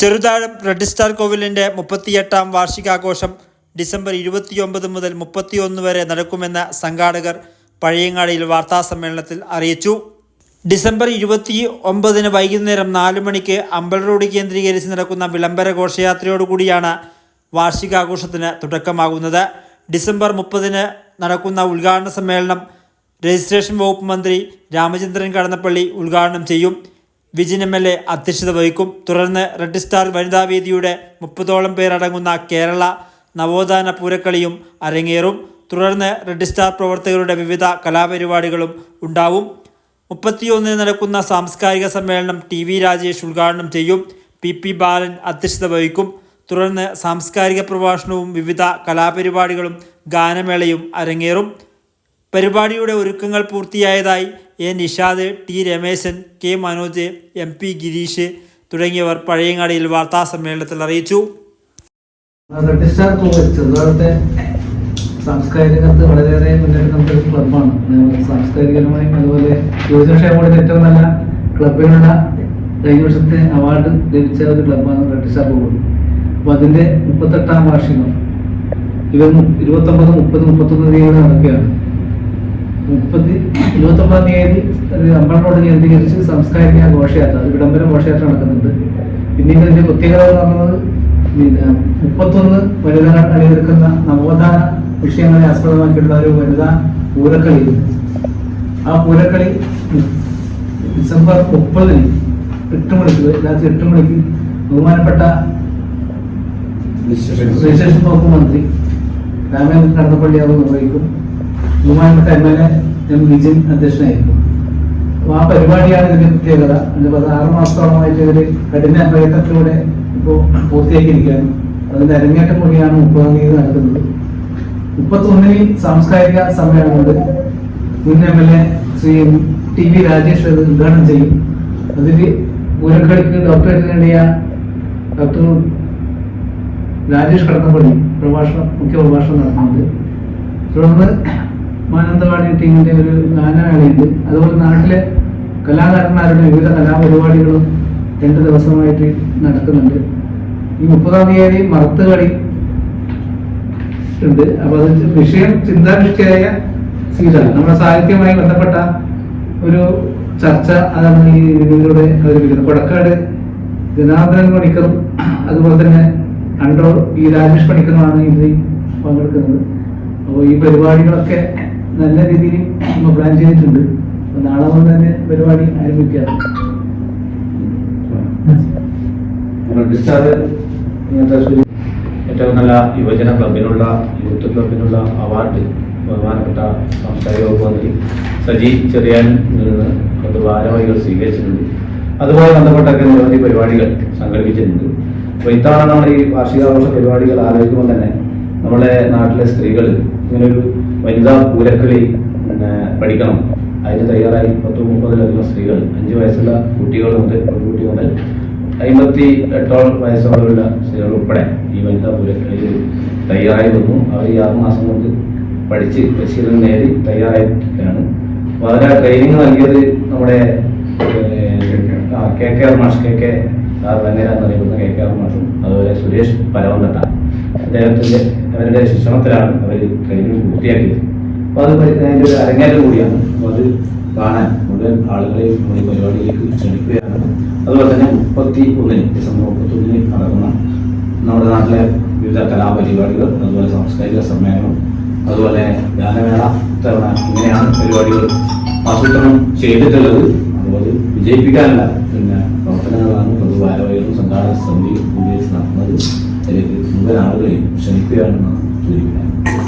Cheruthazham red star കോവിലിന്റെ മുപ്പത്തിയെട്ടാം വാർഷികാഘോഷം ഡിസംബർ ഇരുപത്തിയൊമ്പത് മുതൽ മുപ്പത്തിയൊന്ന് വരെ നടക്കുമെന്ന് സംഘാടകർ പഴയങ്ങാടിയിൽ വാർത്താസമ്മേളനത്തിൽ അറിയിച്ചു. ഡിസംബർ ഇരുപത്തി ഒമ്പതിന് വൈകുന്നേരം നാല് മണിക്ക് അമ്പൽ റോഡ് കേന്ദ്രീകരിച്ച് നടക്കുന്ന വിളംബര ഘോഷയാത്രയോടുകൂടിയാണ് വാർഷികാഘോഷത്തിന് തുടക്കമാകുന്നത്. ഡിസംബർ മുപ്പതിന് നടക്കുന്ന ഉദ്ഘാടന സമ്മേളനം രജിസ്ട്രേഷൻ വകുപ്പ് മന്ത്രി രാമചന്ദ്രൻ കടന്നപ്പള്ളി ഉദ്ഘാടനം ചെയ്യും. വിജിൻ എം എൽ എ അധ്യക്ഷത വഹിക്കും. തുടർന്ന് റെഡ് സ്റ്റാർ വനിതാ വേദിയുടെ മുപ്പതോളം പേരടങ്ങുന്ന കേരള നവോത്ഥാന പൂരക്കളിയും അരങ്ങേറും. തുടർന്ന് റെഡ് സ്റ്റാർ പ്രവർത്തകരുടെ വിവിധ കലാപരിപാടികളും ഉണ്ടാവും. മുപ്പത്തിയൊന്നിന് നടക്കുന്ന സാംസ്കാരിക സമ്മേളനം ടി വി രാജേഷ് ഉദ്ഘാടനം ചെയ്യും. പി പി ബാലൻ അധ്യക്ഷത വഹിക്കും. തുടർന്ന് സാംസ്കാരിക പ്രഭാഷണവും വിവിധ കലാപരിപാടികളും ഗാനമേളയും അരങ്ങേറും. പരിപാടിയുടെ ഒരുക്കങ്ങൾ പൂർത്തിയായതായി A Nishad T Rameshan K Manoj M P Girish തുടങ്ങിയവർ പഴയങ്ങാടിയിൽ വാർത്താ സമ്മേളനത്തിൽ അറിയിച്ചു. ചെറുതാഴത്തെ സാംസ്കാരിക രംഗത്ത് വളരെയേറെ മുന്നേറ്റം നമുക്കൊരു ക്ലബ്ബാണ് സാംസ്കാരികപരമായും അതുപോലെ യുവജനക്ഷേമയുടെ ഏറ്റവും നല്ല ക്ലബിനുള്ള കഴിഞ്ഞ വർഷത്തെ അവാർഡ് ലഭിച്ച ഒരു ക്ലബ്ബാണ് റെഡിസ്റ്റാർ ബോർഡ് അപ്പോൾ അതിന്റെ മുപ്പത്തെട്ടാം വാർഷികം ഇവർ ഇരുപത്തൊമ്പത് മുപ്പത് മുപ്പത്തൊന്ന് തീയതി നടക്കുകയാണ്. മുപ്പത് ഇരുപത്തൊമ്പതാം തീയതി ഒരു അമ്പലം റോഡ് കേന്ദ്രീകരിച്ച് സംസ്കാരിക ഘോഷയാത്ര അത് വിടംബരം ഘോഷയാത്ര നടക്കുന്നുണ്ട്. പിന്നീട് ഇതിന്റെ പ്രത്യേകത എന്ന് പറയുന്നത് പിന്നെ മുപ്പത്തൊന്ന് വനിതകൾ അണിനിരക്കുന്ന നവോത്ഥാന വിഷയങ്ങളെ ആസ്പദമാക്കിയിട്ടുള്ള ഒരു വനിതാ പൂരക്കളി. ആ പൂരക്കളി ഡിസംബർ മുപ്പതിന് എട്ട് മണിക്ക് രാത്രി എട്ട് മണിക്ക് ബഹുമാനപ്പെട്ട രജിസ്ട്രേഷൻ വകുപ്പ് മന്ത്രി രാമേന്ദ്രൻ കടന്നപ്പള്ളി അവർ നിർവഹിക്കും. ബഹുമാനപ്പെട്ട M L A M Vijin അധ്യക്ഷനായിരുന്നു. അപ്പൊ ആ പരിപാടിയാണ് ഇതിന്റെ പ്രത്യേകത. അതിന്റെ പത്ത് ആറ് മാസത്തോളമായിട്ട് ഇവർ കഠിന പ്രയത്നത്തിലൂടെ ഇപ്പോൾ പൂർത്തിയാക്കിയിരിക്കുകയാണ്. അതിന്റെ അരങ്ങേറ്റം കൂടിയാണ് മുപ്പതാം തീയതി നടക്കുന്നത്. മുപ്പത്തൊന്നിൽ സാംസ്കാരിക സമ്മേളനമുണ്ട്. മുൻ M L A Shri T V Rajesh അത് ഉദ്ഘാടനം ചെയ്യും. അതിൽ പൂരക്കളിക്ക് ഡോക്ടറേറ്റ് നേടിയ ഡോക്ടർ രാജേഷ് കടന്നപ്പള്ളി പ്രഭാഷണം മുഖ്യ പ്രഭാഷണം നടത്തുന്നുണ്ട്. തുടർന്ന് മാനന്തവാടി ടീമിന്റെ ഒരു ഗാനമേളയുണ്ട് അതുപോലെ നാട്ടിലെ കലാകാരന്മാരുടെ വിവിധ കലാപരിപാടികളും രണ്ട് ദിവസമായിട്ട് നടക്കുന്നുണ്ട്. ഈ മുപ്പതാം തീയതി മറുത്ത് കളി ഉണ്ട്. അപ്പൊ അത് വിഷയം ചിന്താവിഷ്ടിയായ സീറ്റാണ് നമ്മുടെ സാഹിത്യവുമായി ബന്ധപ്പെട്ട ഒരു ചർച്ച അതാണ് ഈ ഇതിലൂടെ അവതരിപ്പിക്കുന്നത്. കൊടക്കാട് ജനാർദ്ദനൻ പണിക്കറും അതുപോലെ തന്നെ അണ്ടോ ഈ രാജേഷ് പണിക്കറുമാണ് ഇതിൽ പങ്കെടുക്കുന്നത്. അപ്പോൾ ഈ പരിപാടികളൊക്കെ നല്ല രീതിയിൽ നമ്മൾ പ്ലാൻ ചെയ്തിട്ടുണ്ട്. നാളെ മുതൽ തന്നെ പരിപാടി ഡിസ്ചാർജ് ഏറ്റവും നല്ല യുവജന ക്ലബിനുള്ള യൂത്ത് ക്ലബിനുള്ള അവാർഡ് ബഹുമാനപ്പെട്ട സാംസ്കാരിക വകുപ്പ് മന്ത്രി സജി ചെറിയാൻ നിന്ന് അത് ഭാരവാഹികൾ സ്വീകരിച്ചിട്ടുണ്ട്. അതുമായി ബന്ധപ്പെട്ടൊക്കെ നിരവധി പരിപാടികൾ സംഘടിപ്പിച്ചിട്ടുണ്ട്. അപ്പോൾ ഇത്തവണ നമ്മൾ ഈ വാർഷികാഘോഷ പരിപാടികൾ ആലോചിക്കുമ്പോൾ തന്നെ നമ്മുടെ നാട്ടിലെ സ്ത്രീകൾ ഇങ്ങനൊരു വനിതാ പൂരക്കളി പഠിക്കണം. അതിന് തയ്യാറായി പത്ത് മുപ്പതിലധികം സ്ത്രീകൾ അഞ്ച് വയസ്സുള്ള കുട്ടികൾ മുതൽ ഒരു കുട്ടി മുതൽ അമ്പത്തി എട്ടോളം വയസ്സുള്ള സ്ത്രീകൾ ഉൾപ്പെടെ ഈ വനിതാ പൂരക്കളിയിൽ തയ്യാറായി വന്നു. അവർ ഈ ആറ് മാസം കൊണ്ട് പഠിച്ച് പരിശീലനം നേടി തയ്യാറായിരിക്കുകയാണ് അപ്പോൾ ട്രെയിനിങ് നൽകിയത് നമ്മുടെ കെ കെ ആർ മാഷ് കെ കെ ആർ വെങ്ങര എന്നറിയപ്പെടുന്ന കെ കെ ആർ മാഷും അതുപോലെ സുരേഷ് പരവന്തട്ട അദ്ദേഹത്തിന്റെ അവരുടെ ശിക്ഷണത്തിലാണ് അവർ ട്രെയിനിങ് പൂർത്തിയാക്കിയത്. അപ്പോൾ അത് അതിന്റെ ഒരു അരങ്ങേറ്റം കൂടിയാണ്. അപ്പോൾ അത് കാണാൻ മുഴുവൻ ആളുകളെ നമ്മൾ ഈ പരിപാടിയിലേക്ക് ക്ഷണിക്കുകയാണ്. അതുപോലെ തന്നെ മുപ്പത്തി ഒന്നിന് ഡിസംബർ മുപ്പത്തി ഒന്നിന് നടക്കുന്ന നമ്മുടെ നാട്ടിലെ വിവിധ കലാപരിപാടികൾ അതുപോലെ സാംസ്കാരിക സമ്മേളനം അതുപോലെ ഗാനമേള തവണ ഇങ്ങനെയാണ് പരിപാടികൾ ആസൂത്രണം ചെയ്തിട്ടുള്ളത്. അതുപോലെ വിജയിപ്പിക്കാനുള്ള പിന്നെ പ്രവർത്തനങ്ങളാണ് പൊതു ഭാരവാഹികളും സംഘാടക ഉപയോഗിച്ച് നടത്തുന്നത്. മുഴുവൻ ആളുകളെയും ക്ഷണിക്കുകയാണെന്ന് സൂചിപ്പിക്കുന്നത്